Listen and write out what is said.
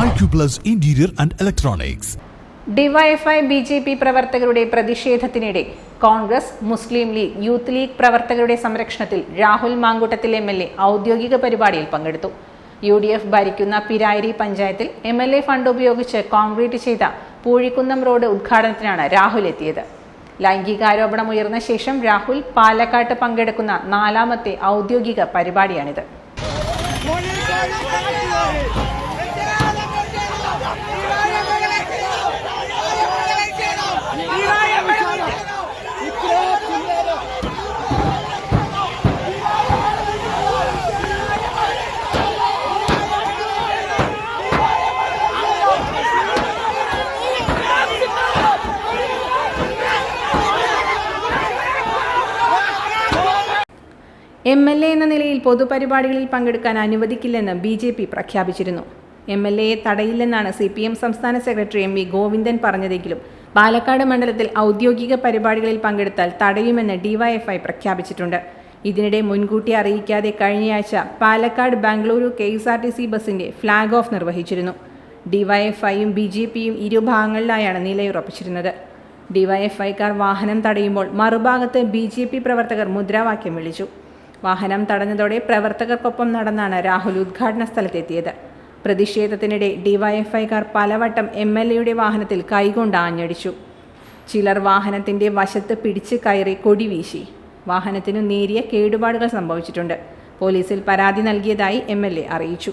Acuplus Interior and Electronics. DYFI B J P പ്രവർത്തകരുടെ പ്രതിഷേധത്തിനിടെ Congress Muslim league youth league പ്രവർത്തകരുടെ സംരക്ഷണത്തിൽ Rahul Mankoottathil M L A ഔദ്യോഗിക പരിപാടിയിൽ പങ്കെടുത്തു. യു ഡി എഫ് ഭരിക്കുന്ന പിരായിരി പഞ്ചായത്തിൽ എം എൽ എ ഫണ്ട് ഉപയോഗിച്ച് കോൺക്രീറ്റ് ചെയ്ത പൂഴിക്കുന്നം റോഡ് ഉദ്ഘാടനത്തിനാണ് രാഹുൽ എത്തിയത്. ലൈംഗികാരോപണം ഉയർന്ന ശേഷം രാഹുൽ പാലക്കാട്ട് പങ്കെടുക്കുന്ന നാലാമത്തെ ഔദ്യോഗിക പരിപാടിയാണിത്. എം എൽ എ എന്ന നിലയിൽ പൊതുപരിപാടികളിൽ പങ്കെടുക്കാൻ അനുവദിക്കില്ലെന്ന് ബി ജെ പി പ്രഖ്യാപിച്ചിരുന്നു. എം എൽ എയെ തടയില്ലെന്നാണ് സി പി എം സംസ്ഥാന സെക്രട്ടറി എം വി ഗോവിന്ദൻ പറഞ്ഞതെങ്കിലും പാലക്കാട് മണ്ഡലത്തിൽ ഔദ്യോഗിക പരിപാടികളിൽ പങ്കെടുത്താൽ തടയുമെന്ന് ഡിവൈഎഫ്ഐ പ്രഖ്യാപിച്ചിട്ടുണ്ട്. ഇതിനിടെ മുൻകൂട്ടി അറിയിക്കാതെ കഴിഞ്ഞയാഴ്ച Palakkad Bengaluru K S R T C ബസിന്റെ ഫ്ളാഗ് ഓഫ് നിർവഹിച്ചിരുന്നു. ഡിവൈഎഫ്ഐയും ബി ജെ പിയും ഇരുഭാഗങ്ങളിലായാണ് നിലയുറപ്പിച്ചിരുന്നത്. ഡിവൈഎഫ്ഐക്കാർ വാഹനം തടയുമ്പോൾ മറുഭാഗത്ത് ബി ജെ പി പ്രവർത്തകർ മുദ്രാവാക്യം വിളിച്ചു. വാഹനം തടഞ്ഞതോടെ പ്രവർത്തകർക്കൊപ്പം നടന്നാണ് രാഹുൽ ഉദ്ഘാടന സ്ഥലത്തെത്തിയത്. പ്രതിഷേധത്തിനിടെ ഡിവൈഎഫ്ഐക്കാർ പലവട്ടം എം എൽ എയുടെ വാഹനത്തിൽ കൈകൊണ്ട് ആഞ്ഞടിച്ചു. ചിലർ വാഹനത്തിന്റെ വശത്ത് പിടിച്ച് കയറി കൊടി വീശി. വാഹനത്തിനു നേരിയ കേടുപാടുകൾ സംഭവിച്ചിട്ടുണ്ട്. പോലീസിൽ പരാതി നൽകിയതായി എം അറിയിച്ചു.